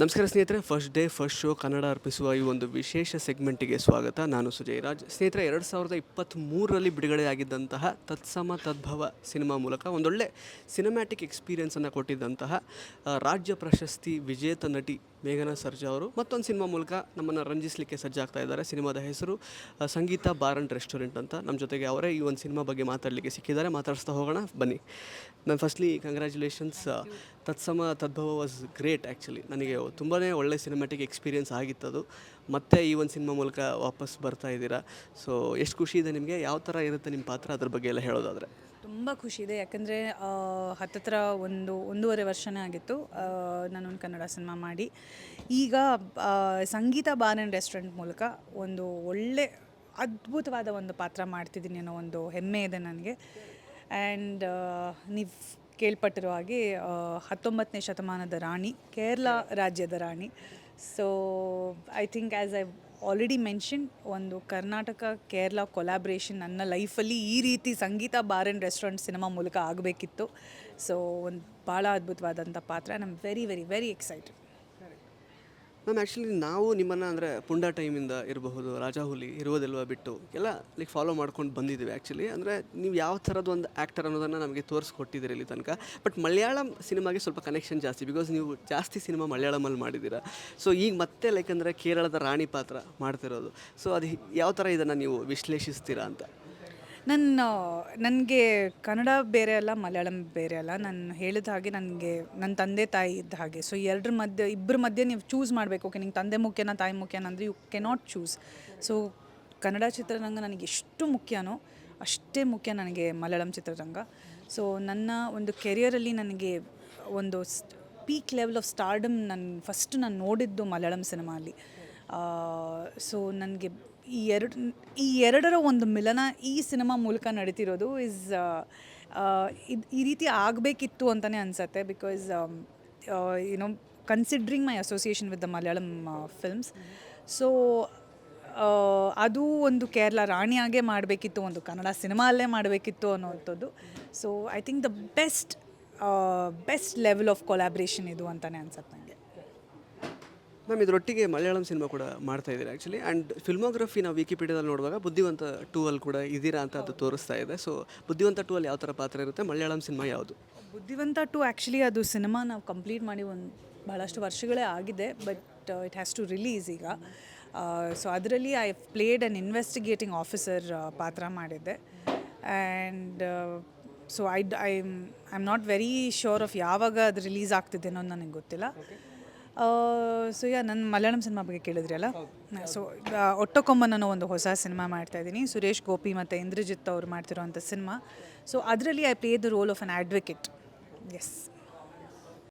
ನಮಸ್ಕಾರ ಸ್ನೇಹಿತರೆ first day first show Kannada ಅರ್ಪಿಸುವ ಈ ಒಂದು ವಿಶೇಷ ಸೆಗ್ಮೆಂಟಿಗೆ ಸ್ವಾಗತ. ನಾನು ಸುಜಯ್ ರಾಜ್ ಸ್ನೇಹಿತರೆ, ಎರಡು ಸಾವಿರದ ಇಪ್ಪತ್ತ್ಮೂರರಲ್ಲಿ ಬಿಡುಗಡೆಯಾಗಿದ್ದಂತಹ ತತ್ಸಮ ತದ್ಭವ ಸಿನಿಮಾ ಮೂಲಕ ಒಂದೊಳ್ಳೆ ಸಿನಿಮ್ಯಾಟಿಕ್ ಎಕ್ಸ್ಪೀರಿಯನ್ಸನ್ನು ಕೊಟ್ಟಿದ್ದಂತಹ ರಾಜ್ಯ ಪ್ರಶಸ್ತಿ ವಿಜೇತ ನಟಿ ಮೇಘನಾ ಸರ್ಜಾ ಅವರು ಮತ್ತೊಂದು ಸಿನಿಮಾ ಮೂಲಕ ನಮ್ಮನ್ನು ರಂಜಿಸಲಿಕ್ಕೆ ಸಜ್ಜಾಗ್ತಾ ಇದ್ದಾರೆ. ಸಿನಿಮಾದ ಹೆಸರು ಸಂಗೀತ ಬಾರ್ ಅಂಡ್ ರೆಸ್ಟೋರೆಂಟ್ ಅಂತ. ನಮ್ಮ ಜೊತೆಗೆ ಅವರೇ ಈ ಒಂದು ಸಿನಿಮಾ ಬಗ್ಗೆ ಮಾತಾಡಲಿಕ್ಕೆ ಸಿಕ್ಕಿದ್ದಾರೆ. ಮಾತಾಡಿಸ್ತಾ ಹೋಗೋಣ. ಬನ್ನಿ. ನಾನು firstly congratulations ತತ್ಸಮ ತದ್ಭವ was great actually ನನಗೆ ತುಂಬಾ ಒಳ್ಳೆ ಸಿನಿಮ್ಯಾಟಿಕ್ ಎಕ್ಸ್ಪೀರಿಯೆನ್ಸ್ ಆಗಿತ್ತದು. ಮತ್ತೆ ಈ ಒಂದು ಸಿನಿಮಾ ಮೂಲಕ ವಾಪಸ್ ಬರ್ತಾ ಇದ್ದೀರಾ. ಸೊ ಎಷ್ಟು ಖುಷಿ ಇದೆ ನಿಮಗೆ? ಯಾವ ಥರ ಇರುತ್ತೆ ನಿಮ್ಮ ಪಾತ್ರ? ಅದ್ರ ಬಗ್ಗೆ ಎಲ್ಲ ಹೇಳೋದಾದರೆ. ತುಂಬ ಖುಷಿ ಇದೆ ಯಾಕಂದರೆ ಹತ್ತತ್ರ ಒಂದು, ಒಂದೂವರೆ ವರ್ಷನೇ ಆಗಿತ್ತು. ನಾನೊಂದು ಕನ್ನಡ ಸಿನಿಮಾ ಮಾಡಿ. ಈಗ ಸಂಗೀತ ಬಾರ್ ಆ್ಯಂಡ್ ರೆಸ್ಟೋರೆಂಟ್ ಮೂಲಕ ಒಂದು ಒಳ್ಳೆ, ಅದ್ಭುತವಾದ ಒಂದು ಪಾತ್ರ ಮಾಡ್ತಿದ್ದೀನಿ ಅನ್ನೋ ಒಂದು ಹೆಮ್ಮೆ ಇದೆ ನನಗೆ. ಆ್ಯಂಡ್ ನೀವು ಕೇಳ್ಪಟ್ಟಿರೋ ಹಾಗೆ ಹತ್ತೊಂಬತ್ತನೇ ಶತಮಾನದ ರಾಣಿ, ಕೇರಳ ರಾಜ್ಯದ ರಾಣಿ. So I think as I already mention ಒಂದು ಕರ್ನಾಟಕ ಕೇರಳ ಕೊಲಾಬ್ರೇಷನ್ ನನ್ನ ಲೈಫಲ್ಲಿ ಈ ರೀತಿ ಸಂಗೀತ ಬಾರ್ ಆ್ಯಂಡ್ ರೆಸ್ಟೋರೆಂಟ್ ಸಿನಿಮಾ ಮೂಲಕ ಆಗಬೇಕಿತ್ತು. ಸೊ ಒಂದು ಭಾಳ ಅದ್ಭುತವಾದಂಥ ಪಾತ್ರ. Am very very very excited ma'am actually ನಾವು ನಿಮ್ಮನ್ನು ಅಂದರೆ ಪುಂಡ ಟೈಮಿಂದ ಇರಬಹುದು, ರಾಜಾಹುಲಿ ಇರುವುದಿಲ್ವ ಬಿಟ್ಟು, ಎಲ್ಲ ಲೈಕ್ ಫಾಲೋ ಮಾಡ್ಕೊಂಡು ಬಂದಿದ್ದೀವಿ ಆ್ಯಕ್ಚುಲಿ ಅಂದರೆ ನೀವು ಯಾವ ಥರದ ಒಂದು ಆ್ಯಕ್ಟರ್ ಅನ್ನೋದನ್ನು ನಮಗೆ ತೋರಿಸ್ಕೊಟ್ಟಿದ್ದೀರಿ ಇಲ್ಲಿ ತನಕ. ಬಟ್ ಮಲಯಾಳಂ ಸಿನಿಮಾಗೆ ಸ್ವಲ್ಪ ಕನೆಕ್ಷನ್ ಜಾಸ್ತಿ ಬಿಕಾಸ್ ನೀವು ಜಾಸ್ತಿ ಸಿನಿಮಾ ಮಲಯಾಳಮಲ್ಲಿ ಮಾಡಿದ್ದೀರಾ. ಸೊ ಈಗ ಮತ್ತೆ ಲೈಕ್ ಅಂದರೆ ಕೇರಳದ ರಾಣಿ ಪಾತ್ರ ಮಾಡ್ತಿರೋದು. ಸೊ ಅದು ಯಾವ ಥರ ಇದನ್ನು ನೀವು ವಿಶ್ಲೇಷಿಸ್ತೀರಾ ಅಂತ? ನನ್ನ, ನನಗೆ ಕನ್ನಡ ಬೇರೆ ಅಲ್ಲ, ಮಲಯಾಳಂ ಬೇರೆ ಅಲ್ಲ. ನಾನು ಹೇಳಿದ ಹಾಗೆ ನನಗೆ ನನ್ನ ತಂದೆ ತಾಯಿ ಇದ್ದ ಹಾಗೆ. ಸೊ ಎರಡರ ಮಧ್ಯೆ ಇಬ್ಬರ ಮಧ್ಯೆ ನೀವು ಚೂಸ್ ಮಾಡಬೇಕು. ಓಕೆ ನಿಂಗೆ ತಂದೆ ಮುಖ್ಯನಾ, ತಾಯಿ ಮುಖ್ಯನ ಅಂದರೆ you cannot choose so Kannada ಚಿತ್ರರಂಗ ನನಗೆ ಎಷ್ಟು ಮುಖ್ಯನೋ ಅಷ್ಟೇ ಮುಖ್ಯ ನನಗೆ ಮಲಯಾಳಂ ಚಿತ್ರರಂಗ. ಸೊ ನನ್ನ ಒಂದು ಕೆರಿಯರಲ್ಲಿ ನನಗೆ ಒಂದು ಪೀಕ್ ಲೆವೆಲ್ ಆಫ್ ಸ್ಟಾರ್ಡಮ್ ನಾನು ಫಸ್ಟ್ ನಾನು ನೋಡಿದ್ದು ಮಲಯಾಳಂ ಸಿನಿಮಾಲಿ ಸೊ ನನಗೆ ಈ ಎರಡು, ಈ ಎರಡರ ಒಂದು ಮಿಲನ ಈ ಸಿನಿಮಾ ಮೂಲಕ ನಡೀತಿರೋದು ಇಸ್ ಇದು, ಈ ರೀತಿ ಆಗಬೇಕಿತ್ತು ಅಂತಲೇ ಅನಿಸತ್ತೆ because you know considering my association with the Malayalam films so ಅದು ಒಂದು ಕೇರಳ ರಾಣಿಯಾಗೆ ಮಾಡಬೇಕಿತ್ತು, ಒಂದು ಕನ್ನಡ ಸಿನಿಮಾ ಅಲ್ಲೇ ಮಾಡಬೇಕಿತ್ತು ಅನ್ನೋವಂಥದ್ದು so I think the best best level of collaboration ಇದು ಅಂತಲೇ ಅನ್ಸತ್ತೆ. ಮ್ಯಾಮ್ ಇದರೊಟ್ಟಿಗೆ ಮಲಯಾಳಂ ಸಿನಿಮಾ ಕೂಡ ಮಾಡ್ತಾ ಇದ್ದೀರಾ ಆ್ಯಕ್ಚುಲಿ ಆ್ಯಂಡ್ ಫಿಲ್ಮೋಗ್ರಫಿ ನಾವು ವಿಕಿಪೀಡಿಯಾದಲ್ಲಿ ನೋಡುವಾಗ ಬುದ್ಧಿವಂತ ಟೂ ಅಲ್ಲಿ ಕೂಡ ಇದ್ದೀರಾ ಅಂತ ಅದು ತೋರಿಸ್ತಾ ಇದೆ. ಸೊ ಬುದ್ಧಿವಂತ ಟೂ ಅಲ್ಲಿ ಯಾವ ಥರ ಪಾತ್ರ ಇರುತ್ತೆ? ಮಲಯಾಳಂ ಸಿನಿಮಾ ಯಾವುದು? ಬುದ್ಧಿವಂತ ಟು ಆ್ಯಕ್ಚುಲಿ ಅದು ಸಿನಿಮಾ ನಾವು ಕಂಪ್ಲೀಟ್ ಮಾಡಿ ಒಂದು ಭಾಳಷ್ಟು ವರ್ಷಗಳೇ ಆಗಿದೆ but it has to release ಈಗ. ಸೊ ಅದರಲ್ಲಿ I played an investigating officer ಪಾತ್ರ ಮಾಡಿದ್ದೆ. And so I I I am not very sure of ಯಾವಾಗ ಅದು ರಿಲೀಸ್ ಆಗ್ತಿದೆ ಅನ್ನೋದು ನನಗೆ ಗೊತ್ತಿಲ್ಲ. ಸೊ ಯಾ ನನ್ನ ಮಲಯಾಳಂ ಸಿನಿಮಾ ಬಗ್ಗೆ ಕೇಳಿದ್ರಿ ಅಲ್ಲ? ಸೊ ಒಟ್ಟೊಕ್ಕೊಂಬನ್ ಅನ್ನೋ ಒಂದು ಹೊಸ ಸಿನಿಮಾ ಮಾಡ್ತಾ ಇದ್ದೀನಿ. ಸುರೇಶ್ ಗೋಪಿ ಮತ್ತು ಇಂದ್ರಜಿತ್ ಅವರು ಮಾಡ್ತಿರೋಂಥ ಸಿನಿಮಾ ಸೊ ಅದರಲ್ಲಿ I play the role of an advocate S